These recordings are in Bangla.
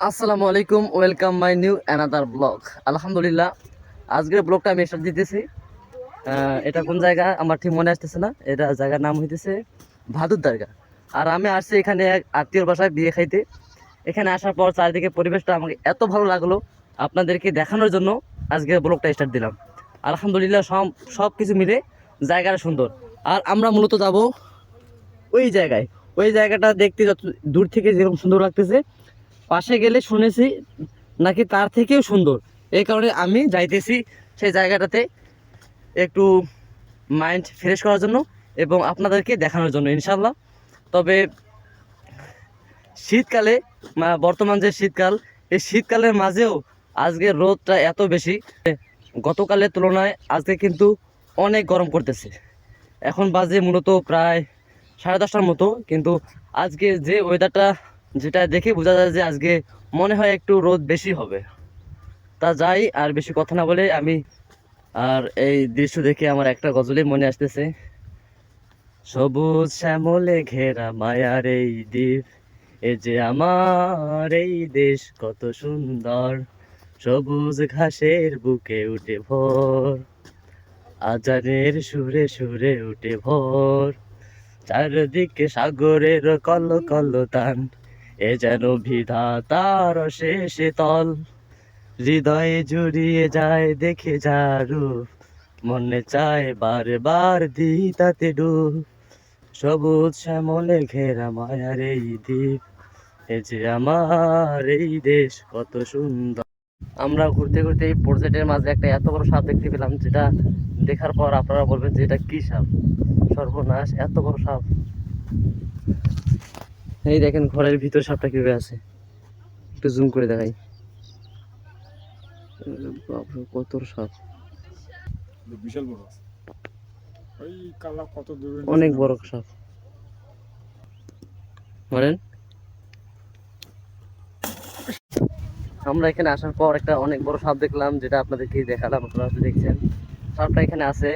আসসালামু আলাইকুম, welcome my new another blog. আলহামদুলিল্লাহ, আজকের ব্লগটা আমি এসব দিতেছি। এটা কোন জায়গা? আমার ঠিক মনে আসতেছে না। এটা জায়গার নাম হইতেছে ভাদুর দরগা। আর আমি আসছি এখানে এক আত্মীয়র বাসায় বিয়ে খাইতে। এখানে আসার পর চারিদিকে পরিবেশটা আমাকে এত ভালো লাগল আপনাদেরকে দেখানোর জন্য আজকে ব্লগটা স্টার্ট দিলাম। আলহামদুলিল্লাহ সব সব কিছু মিলে জায়গাটা সুন্দর। আর আমরা মূলত যাব ওই জায়গায়। ওই জায়গাটা দেখতে যত দূর থেকে যেরকম সুন্দর লাগতেছে পাশে গেলে শুনেছি নাকি তার থেকেও সুন্দর। এই কারণে আমি যাইতেছি সেই জায়গাটাতে একটু মাইন্ড ফ্রেশ করার জন্য এবং আপনাদেরকে দেখানোর জন্য ইনশাল্লাহ তবে শীতকালে বর্তমান যে শীতকাল, এই শীতকালের মাঝেও আজকে রোদটা এত বেশি গতকালের তুলনায় আজকে কিন্তু অনেক গরম করতেছে এখন বাজে মূলত প্রায় সাড়ে দশটার মতো, কিন্তু আজকে যে ওয়েদারটা যেটা দেখে বোঝা যায় যে আজকে মনে হয় একটু রোদ বেশি হবে। তা যাই, আর বেশি কথা না বলে আমি আর এই দৃশ্য দেখে আমার একটা গজলই মনে আসতেছে। সবুজ শ্যামলে ঘেরা মায়ার এই দ্বীপ, এ যে আমার এই দেশ কত সুন্দর। সবুজ ঘাসের বুকে উঠে ভোর, আজানের সুরে সুরে উঠে ভোর। চারদিকে সাগরের কল কল তান এ যেন বিধাতার শেষে তল। হৃদয়ে জুড়িয়ে যায়, দেখে যা মনে চায় বার বারবার দিতাতে ডুব। সবুজ শ্যামলে ঘেরা মায়ার এই দ্বীপ। এ যে আমার এই দেশ, কত সুন্দর। আমরা ঘুরতে ঘুরতে এই প্রজেক্টের মাঝে একটা এত বড় সাপ দেখতে পেলাম, যেটা দেখার পর আপনারা বলবেন যে এটা কি সাপ? সর্বনাশ, এত বড় সাপ। এই দেখেন ঘরের ভিতর সাপটা কীভাবে আছে। একটু জুম করে দেখাই। বাপরে, কত সাপ। বিশাল বড়। ওই কালা কত দূরে অনেক বড় সাপ। বলেন আমরা এখানে আসার পর একটা অনেক বড় সাপ দেখলাম যেটা আপনাদেরকে দেখালাম আপনারা হয়তো দেখছেন। সাপটা এখানে আছে।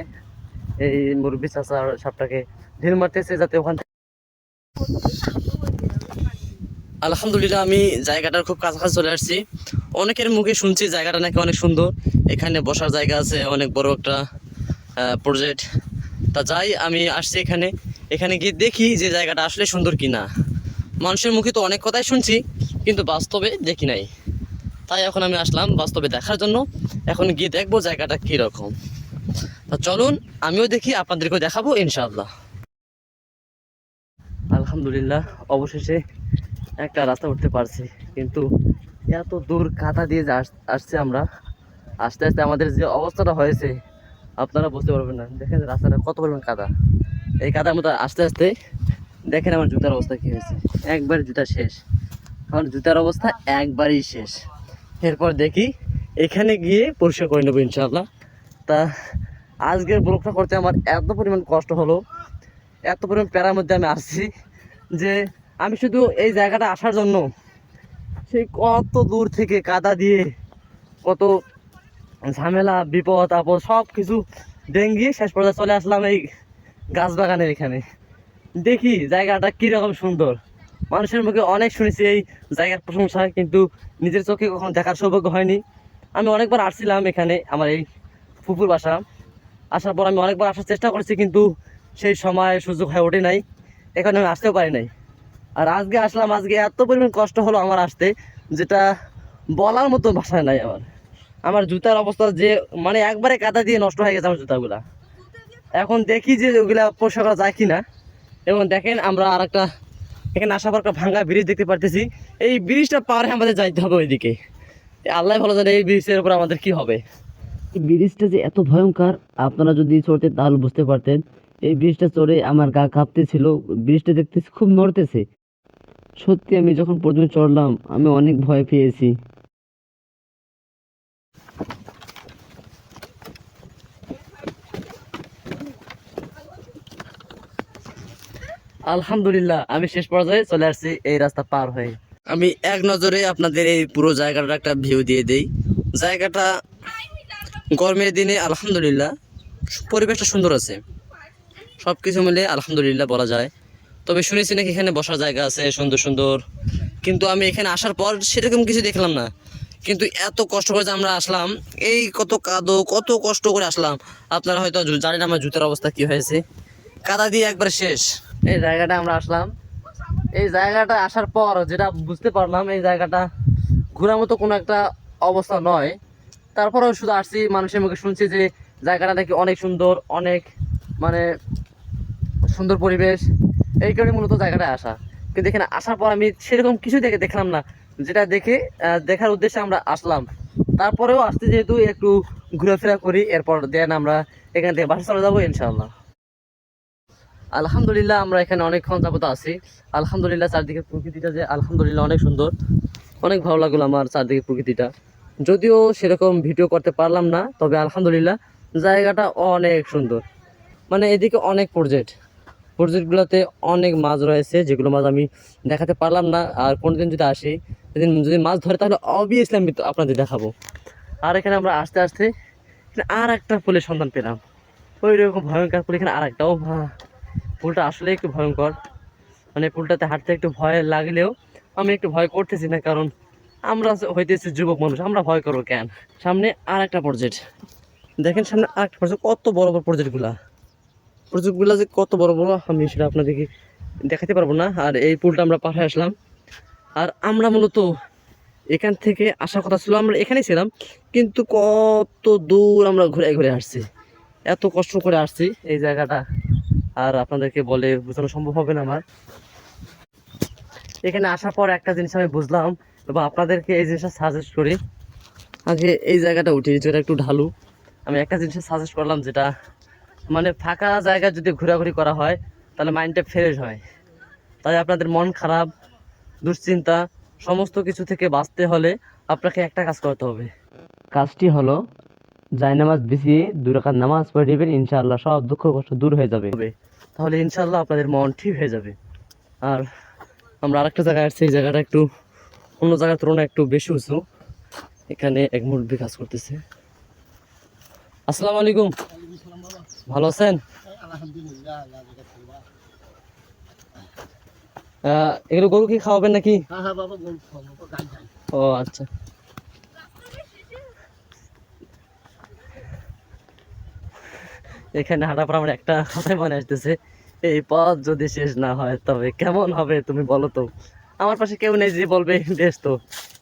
এই মুরব্বী চাষা সাপটাকে ঢিল মারতেছে যাতে ওখান থেকে আলহামদুলিল্লাহ আমি জায়গাটার খুব কাছাকাছি চলে আসছি। অনেকের মুখে শুনছি জায়গাটা নাকি অনেক সুন্দর। এখানে বসার জায়গা আছে, অনেক বড় একটা প্রজেক্ট তা যাই, আমি আসছি এখানে। এখানে গিয়ে দেখি যে জায়গাটা আসলে সুন্দর কি না মানুষের মুখে তো অনেক কথাই শুনছি, কিন্তু বাস্তবে দেখি নাই। তাই এখন আমি আসলাম বাস্তবে দেখার জন্য। এখন গিয়ে দেখব জায়গাটা কীরকম। তা চলুন, আমিও দেখি, আপনাদেরকেও দেখাবো, ইনশাআল্লাহ। আলহামদুলিল্লাহ, অবশেষে একটা রাস্তা উঠতে পারছি। কিন্তু এত দূর কাঁথা দিয়ে যে আস- আসছে আমরা, আস্তে আস্তে আমাদের যে অবস্থাটা হয়েছে, আপনারা বুঝতে পারবেন না। দেখেন রাস্তাটা কত পরিমাণ কাদা। এই কাদার মতো আস্তে আস্তে দেখেন আমার জুতার অবস্থা কী হয়েছে। একবার জুতা শেষ। আমার জুতার অবস্থা একবারই শেষ। এরপর দেখি, এখানে গিয়ে পরিষ্কার করে নেব ইনশাল্লাহ তা আজকের ব্লগটা করতে আমার এত পরিমাণ কষ্ট হলো, এত পরিমাণ প্যারার মধ্যে আমি আসছি যে আমি শুধু এই জায়গাটা আসার জন্য সেই কত দূর থেকে কাদা দিয়ে কত ঝামেলা, বিপদ, আপদ সব কিছু ডেঙ্গিয়ে শেষ পর্যন্ত চলে আসলাম এই গাছ বাগানের এখানে। দেখি জায়গাটা কীরকম সুন্দর। মানুষের মুখে অনেক শুনেছি এই জায়গার প্রশংসা, কিন্তু নিজের চোখে কখনো দেখার সৌভাগ্য হয়নি। আমি অনেকবার আসছিলাম এখানে আমার এই ফুপুর বাসা। আসার পর আমি অনেকবার আসার চেষ্টা করেছি, কিন্তু সেই সময় সুযোগ হয়ে ওঠে নাই। এখানে আমি আসতেও পারি নাই। আর আজকে আসলাম, আজকে এত পরিমাণ কষ্ট হলো আমার আসতে, যেটা বলার মতো ভাষায় নাই আমার। আমার জুতার অবস্থা যে মানে একবারে কাদা দিয়ে নষ্ট হয়ে গেছে আমার জুতাগুলা। এখন দেখি যে ওগুলা পরিষ্কার করা যায় কিনা। এবং দেখেন আমরা আর একটা এখানে আসার পর ভাঙ্গা ব্রিজ দেখতে পারতেছি। এই ব্রিজটা পারে আমাদের যাইতে হবে ওইদিকে। আল্লাহ ভালো জানে এই ব্রিজের উপর আমাদের কি হবে। এই ব্রিজটা যে এত ভয়ঙ্কর, আপনারা যদি চড়তেন তাহলে বুঝতে পারতেন। এই ব্রিজটা চড়ে আমার গা কাঁপতেছিল, ব্রিজটা দেখতেছি খুব নড়তেছে। সত্যি আমি যখন প্রথমে চড়লাম, আমি অনেক ভয় পেয়েছি। আলহামদুলিল্লাহ, আমি শেষ পর্যায়ে চলে আসছি এই রাস্তা পার হয়ে। আমি এক নজরে আপনাদের এই পুরো জায়গাটার একটা ভিউ দিয়ে দেই। জায়গাটা গরমের দিনে আলহামদুলিল্লাহ, পরিবেশটা সুন্দর আছে। সব কিছু মিলে আলহামদুলিল্লাহ বলা যায়। তবে শুনেছি নাকি এখানে বসার জায়গা আছে, সুন্দর সুন্দর। কিন্তু আমি এখানে আসার পর সেরকম কিছু দেখলাম না। কিন্তু এত কষ্ট করে যে আমরা আসলাম, এই কত কাদো, কত কষ্ট করে আসলাম। আপনারা হয়তো জানেন আমার জুতার অবস্থা কি হয়েছে। কাদা দিয়ে একবার শেষ। এই জায়গাটা আমরা আসলাম। এই জায়গাটা আসার পর যেটা বুঝতে পারলাম, এই জায়গাটা ঘোরার মতো কোনো একটা অবস্থা নয়। তারপরেও শুধু আসছি, মানুষের মুখে শুনছি যে জায়গাটা নাকি অনেক সুন্দর, অনেক মানে সুন্দর পরিবেশ। এই কারণে মূলত জায়গাটায় আসা। কিন্তু এখানে আসার পর আমি সেরকম কিছু দেখে দেখলাম না। যেটা দেখে দেখার উদ্দেশ্যে আমরা আসলাম। তারপরেও আসতে যেহেতু একটু ঘোরাফেরা করি, এরপর দেন আমরা এখান থেকে বাসা চলে যাব ইনশাল্লাহ আলহামদুলিল্লাহ, আমরা এখানে অনেকক্ষণ যাবত আছি। আলহামদুলিল্লাহ চারদিকে প্রকৃতিটা যে আলহামদুলিল্লাহ অনেক সুন্দর। অনেক ভালো লাগল আমার চারদিকে প্রকৃতিটা। যদিও সেরকম ভিডিও করতে পারলাম না, তবে আলহামদুলিল্লাহ, জায়গাটা অনেক সুন্দর। মানে এদিকে অনেক প্রজেক্ট প্রজেক্টগুলোতে অনেক মাছ রয়েছে, যেগুলো মাছ আমি দেখাতে পারলাম না। আর কোনোদিন যদি আসি, সেদিন যদি মাছ ধরে, তাহলে অবভিয়াসলি আমি আপনাদের দেখাবো। আর এখানে আমরা আস্তে আস্তে আর একটা ফুলের সন্ধান পেলাম। ওই রকম ভয়ঙ্কর ফুল এখানে আর একটাও ফুলটা আসলে একটু ভয়ঙ্কর। মানে ফুলটাতে হাঁটতে একটু ভয় লাগলেও আমি একটু ভয় করতেছি না, কারণ আমরা হইতেছি যুবক মানুষ, আমরা ভয় করব কেন? সামনে আর একটা প্রজেক্ট দেখেন সামনে আর একটা প্রজেক্ট কত বড় বড় প্রজেক্টগুলা প্রজেক্টগুলো যে কত বড় বড়, আমি সেটা আপনাদেরকে দেখাতে পারব না। আর এই পুলটা আমরা পাঠায় আসলাম। আর আমরা মূলত এখান থেকে আসার কথা ছিল, আমরা এখানেই ছিলাম, কিন্তু কত দূর আমরা ঘুরে ঘুরে আসছি। এত কষ্ট করে আসছি এই জায়গাটা। আর আপনাদেরকে বলে বোঝানো সম্ভব হবে না আমার। এখানে আসার পর একটা জিনিস আমি বুঝলাম এবং আপনাদেরকে এই জিনিসটা সাজেস্ট করি। আগে এই জায়গাটা উঠি যেটা একটু ঢালু। আমি একটা জিনিস সাজেস্ট করলাম, যেটা মানে ফাঁকা জায়গা যদি ঘোরাঘুরি করা হয়, তাহলে মাইন্ডটা ফ্রেশ হয়। তাই আপনাদের মন খারাপ, দুশ্চিন্তা, সমস্ত কিছু থেকে বাঁচতে হলে আপনাকে একটা কাজ করতে হবে। কাজটি হলো জায়নামাজ বিছিয়ে দু রাকাত নামাজ পড়ে নেবেন, ইনশাআল্লাহ সব দুঃখ কষ্ট দূর হয়ে যাবে। তাহলে ইনশাআল্লাহ আপনাদের মন ঠিক হয়ে যাবে। আর আমরা আরেকটা জায়গায় আসছি, এই জায়গাটা একটু, অন্য জায়গার তুলনায় একটু বেশি উঁচু। এখানে এক মুরব্বী কাজ করতেছে। আসসালামু আলাইকুম। ভালো আছেন? এগুলো গরু কি খাওয়াবেন নাকি? ও আচ্ছা। এখানে হাঁটার পর আমার একটা কথাই মনে আসতেছে। এই পথ যদি শেষ না হয়, তবে কেমন হবে তুমি বলো তো? আমার পাশে কেউ নেই যে বলবে বেশ তো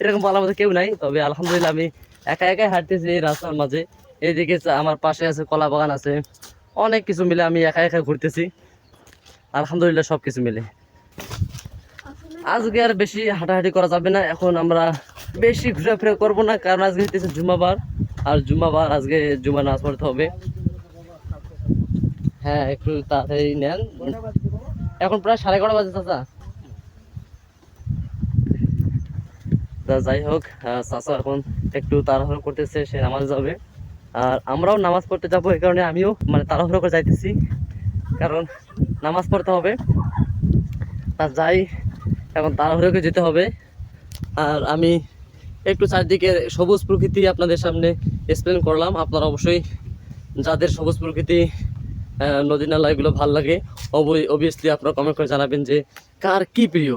এরকম বলার মতো কেউ নাই, তবে আলহামদুলিল্লাহ আমি একা একাই হাঁটতেছি এই রাস্তার মাঝে। এইদিকে আমার পাশে আছে কলা বাগান আছে। অনেক কিছু মিলে আমি একা একা ঘুরতেছি। আলহামদুলিল্লাহ সব কিছু মিলে। আজকে আর বেশি হাঁটাহাঁটি করা যাবে না। এখন আমরা বেশি ঘোরাফেরা করব না, কারণ আজকে হইতেছে জুমাবার। আর জুমাবার, আজকে জুমা নাচ পড়তে হবে। হ্যাঁ একটু তাড়াতাড়ি নেন। এখন প্রায় সাড়ে এগারো বাজে চাচা। যাই হোক চাচা এখন একটু তাড়াহুড়ো করতেছে, সে নামাজ যাবে। আর আমরাও নামাজ পড়তে যাব এই কারণে আমিও মানে তাড়াহুড়ো করে যাইতেছি। কারণ নামাজ পড়তে হবে। আর যাই, এখন তাড়াহুড়ো করে যেতে হবে। আর আমি একটু চারদিকে সবুজ প্রকৃতি আপনাদের সামনে এক্সপ্লেন করলাম। আপনারা অবশ্যই যাদের সবুজ প্রকৃতি নদী নালা এগুলো ভালো লাগে অবভিয়াসলি আপনারা কমেন্ট করে জানাবেন যে কার কি প্রিয়?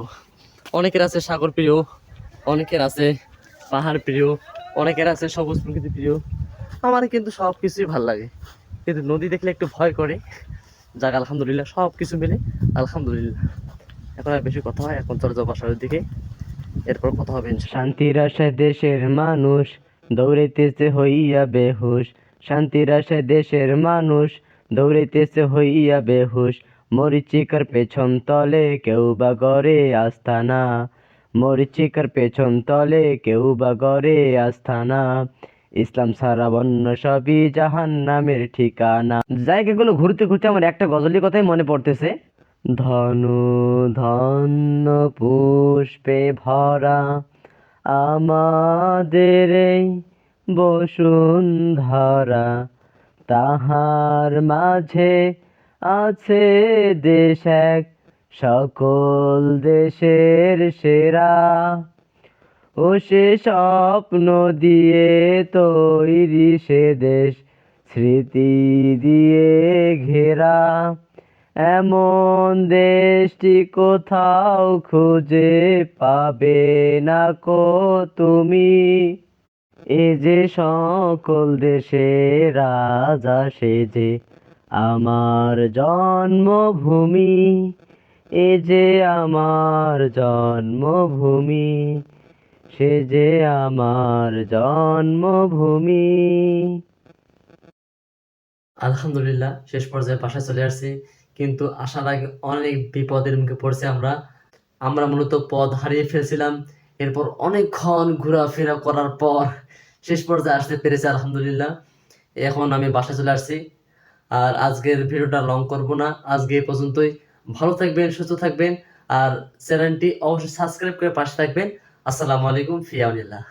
অনেকের আছে সাগর প্রিয়, অনেকের আছে পাহাড় প্রিয়, অনেকের আছে সবুজ প্রকৃতি প্রিয়। আমার কিন্তু সব কিছুই ভালো লাগে। কিন্তু নদী দেখলে একটু ভয় করে। যাক, আলহামদুলিল্লাহ সব কিছু মিলে আলহামদুলিল্লাহ। এখন আর বেশি কথা হয়, এখন চলে যাব বাসার দিকে। এরপর কথা হবে শান্তির আশায় দেশের মানুষ দৌড়াইতেছে হইয়া বেহুশ। শান্তির আশায় দেশের মানুষ দৌড়াইতেছে হইয়া বেহুশ। মরিচিকার পেছন তলে কেউ বা গড়ে আস্থানা মরিচিকার পেছন তলে কেউ বা গড়ে আস্থানা ইসলাম সারা বন্য সবই জাহান নামের ঠিকানা। জায়গাগুলো ঘুরতে ঘুরতে আমার একটা গজলের কথাই মনে পড়তেছে। ধনু ধন্য পুষ্পে ভরা আমাদের এই বসুন্ধরা। তাহার মাঝে আছে দেশ এক, সকল দেশের সেরা। ও সে স্বপ্ন দিয়ে তৈরি সে দেশ, স্মৃতি দিয়ে ঘেরা। এমন দেশটি কোথাও খুঁজে পাবে না কো তুমি? এ যে সকল দেশে রাজা, সে যে আমার জন্মভূমি, এ যে আমার জন্মভূমি। সে যে আমার জন্মভূমি। আলহামদুলিল্লাহ, শেষ পর্যায়ে বাসায় চলে আসছি। কিন্তু আসার আগে অনেক বিপদের মুখে পড়ছে আমরা। আমরা মূলত পথ হারিয়ে ফেলছিলাম। এরপর অনেকক্ষণ ঘোরাফেরা করার পর শেষ পর্যায়ে আসতে পেরেছি আলহামদুলিল্লাহ। এখন আমি বাসায় চলে আসছি। আর আজকের ভিডিওটা লং করব না। আজকে এই পর্যন্তই। ভালো থাকবেন, সুস্থ থাকবেন। আর চ্যানেলটি অবশ্যই সাবস্ক্রাইব করে পাশে থাকবেন। আসসালামু আলাইকুম ফিয়াউলিল্লাহ।